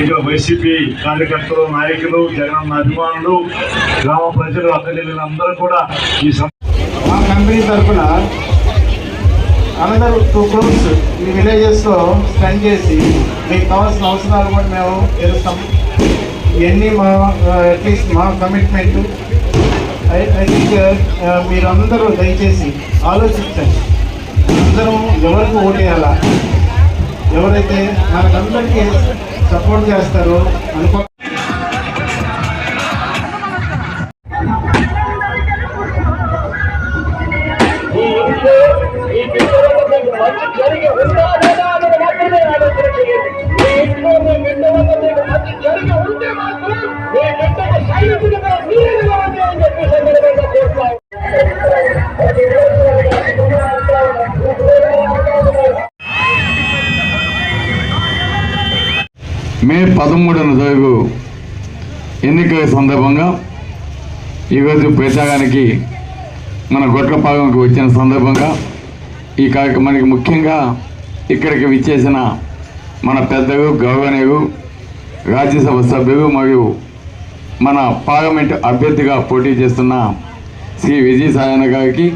ఇక వైసీపీ కార్యకర్తలు నాయకులు జగనన్న అభిమానులు గ్రామ ప్రజలు అందరూ కూడా ఈ మా కంపెనీ తరఫున అనదర్ టూ క్రోర్స్ ఈ విలేజెస్లో స్పెండ్ చేసి మీకు కావాల్సిన అవసరాలు కూడా మేము తెలుస్తాం ఇవన్నీ మా అట్లీస్ట్ మా కమిట్మెంట్ ఐ ఐ థింక్ మీరందరూ దయచేసి ఆలోచించండి. అందరం ఎవరికి ఓటేయాలా? ఎవరైతే మనకందరికీ సపోర్ట్ చేస్తారు అనుకో ఇంట్లో జరిగి ఉంటే మాత్రం మీ బిడ్డకు మీరే అని మే పదమూడున జరుగు ఎన్నికల సందర్భంగా ఈరోజు ప్రచారానికి మన గొట్లపాలెంకి వచ్చిన సందర్భంగా ఈ కార్యక్రమానికి ముఖ్యంగా ఇక్కడికి విచ్చేసిన మన పెద్దలు గౌరవనీయులు రాజ్యసభ సభ్యులు మరియు మన పార్లమెంట్ అభ్యర్థిగా పోటీ చేస్తున్న శ్రీ విజయసాయన గారికి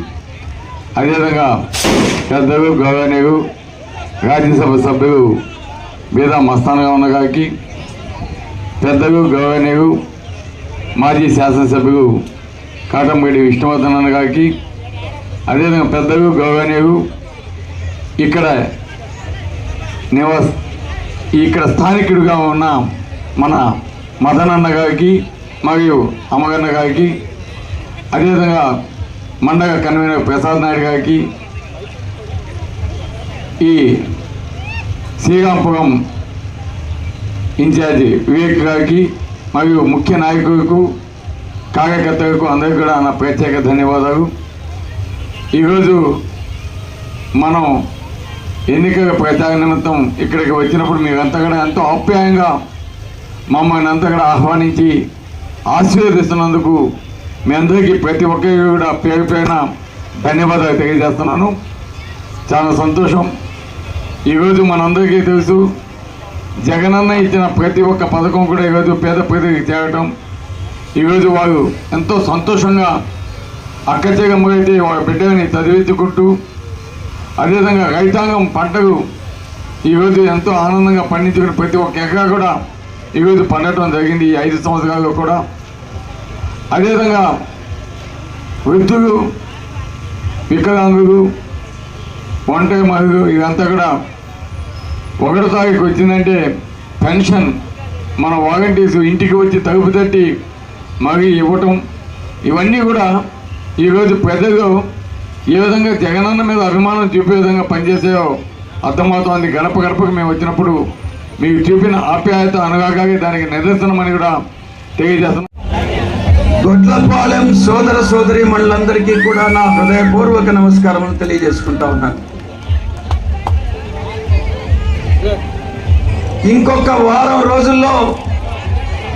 అదేవిధంగా పెద్దలు గౌరవనీయులు రాజ్యసభ సభ్యులు బీదా మస్తానగా ఉన్న గారికి పెద్దలు గౌరవనీయులు మాజీ శాసనసభ్యులు కాటంపేడి విష్ణువర్ధన్ అన్న గారికి అదేవిధంగా పెద్దలు గౌరవనీయులు ఇక్కడ నివాస్ ఇక్కడ స్థానికుడిగా ఉన్న మన మదనన్న గారికి మరియు అమ్మగన్న గారికి అదేవిధంగా మండగ కన్వీనర్ ప్రసాద్ నాయుడు గారికి ఈ శ్రీరాంపురం ఇన్ఛార్జి వివేక్ గారికి మరియు ముఖ్య నాయకులకు కార్యకర్తలకు అందరికీ కూడా నా ప్రత్యేక ధన్యవాదాలు. ఈరోజు మనం ఎన్నికల ప్రచార నిమిత్తం ఇక్కడికి వచ్చినప్పుడు మీరంతా కూడా ఎంతో ఆప్యాయంగా మమ్మల్ని అంతా కూడా ఆహ్వానించి ఆశీర్వదిస్తున్నందుకు మీ అందరికీ ప్రతి ఒక్కరికి కూడా పేరు పైన ధన్యవాదాలు తెలియజేస్తున్నాను. చాలా సంతోషం. ఈరోజు మనందరికీ తెలుసు జగనన్న ఇచ్చిన ప్రతి ఒక్క పథకం కూడా ఈరోజు పేద ప్రజలకు చేరటం ఈరోజు వారు ఎంతో సంతోషంగా అక్కచేగమ్మగైతే వారి బిడ్డని చదివించుకుంటూ అదేవిధంగా రైతాంగం పంటలు ఈరోజు ఎంతో ఆనందంగా పండించుకుని ప్రతి ఒక్క ఎకరా కూడా ఈరోజు పండటం జరిగింది ఈ ఐదు సంవత్సరాల్లో కూడా. అదేవిధంగా వృద్ధులు వికలాంగులు ఒంటరి మహిళలు ఇదంతా కూడా ఒకటో తారీఖు వచ్చిందంటే పెన్షన్. మన వాలంటీర్స్ ఇంటికి వచ్చి తలుపు తట్టి మరి ఇవ్వటం. ఇవన్నీ కూడా ఈరోజు ప్రజలు ఏ విధంగా జగనన్న మీద అభిమానం చూపే విధంగా పనిచేసాయో అర్థమవుతోంది. గడప గడపకు మేము వచ్చినప్పుడు మీకు చూపిన ఆప్యాయత అనురాగాగే దానికి నిదర్శనమని కూడా తెలియజేస్తున్నాం. గొడ్లపాలెం సోదర సోదరి మళ్ళందరికీ కూడా నా హృదయపూర్వక నమస్కారములు తెలియజేసుకుంటా ఉన్నాను. ఇంకొక వారం రోజుల్లో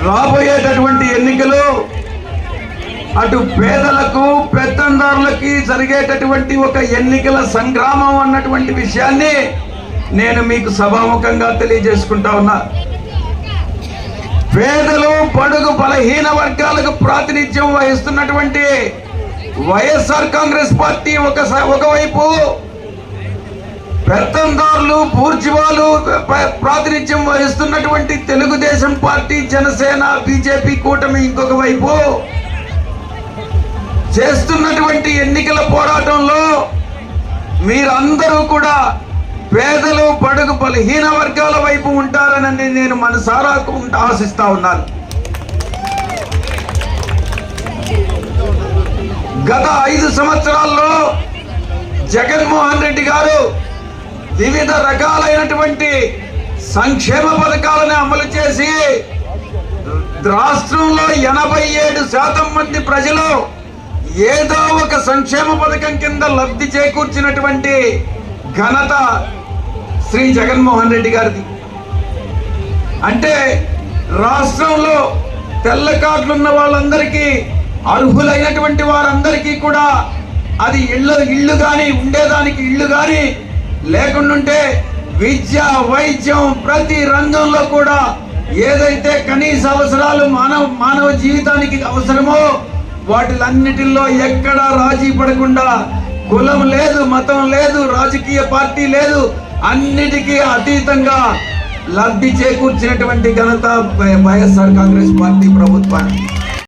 రాబోయేటటువంటి ఎన్నికలు అటు పేదలకు పెత్తందారులకి జరిగేటటువంటి ఒక ఎన్నికల సంగ్రామం అన్నటువంటి విషయాన్ని నేను మీకు సభాముఖంగా తెలియజేసుకుంటా ఉన్నా. పేదలు పడుగు బలహీన వర్గాలకు ప్రాతినిధ్యం వహిస్తున్నటువంటి వైఎస్ఆర్ కాంగ్రెస్ పార్టీ ఒక ఒకవైపు పెత్తందారులు బూర్జువాలు ప్రాతినిధ్యం వహిస్తున్నటువంటి తెలుగుదేశం పార్టీ జనసేన బీజేపీ కూటమి ఇంకొక వైపు చేస్తున్నటువంటి ఎన్నికల పోరాటంలో మీరందరూ కూడా పేదలు బడుగు బలహీన వర్గాల వైపు ఉంటారని నేను మనసారా ఆశిస్తా ఉన్నాను. గత ఐదు సంవత్సరాల్లో జగన్మోహన్ రెడ్డి గారు వివిధ రకాలైనటువంటి సంక్షేమ పథకాలను అమలు చేసి రాష్ట్రంలో ఎనభై ఏడు శాతం మంది ప్రజలు ఏదో ఒక సంక్షేమ పథకం కింద లబ్ధి చేకూర్చినటువంటి ఘనత శ్రీ జగన్మోహన్ రెడ్డి గారిది. అంటే రాష్ట్రంలో తెల్ల కార్డులున్న వాళ్ళందరికీ అర్హులైనటువంటి వారందరికీ కూడా అది ఇళ్ళ ఇళ్ళు కానీ ఉండేదానికి ఇళ్ళు కానీ లేకుండుంటే విద్య వైద్యం ప్రతి రంగంలో కూడా ఏదైతే కనీస అవసరాలు మానవ మానవ జీవితానికి అవసరమో వాటిలన్నిటిల్లో ఎక్కడా రాజీ పడకుండా కులం లేదు మతం లేదు రాజకీయ పార్టీ లేదు అన్నిటికీ అతీతంగా లబ్ధి చేకూర్చినటువంటి ఘనత వైఎస్ఆర్ కాంగ్రెస్ పార్టీ ప్రభుత్వానికి.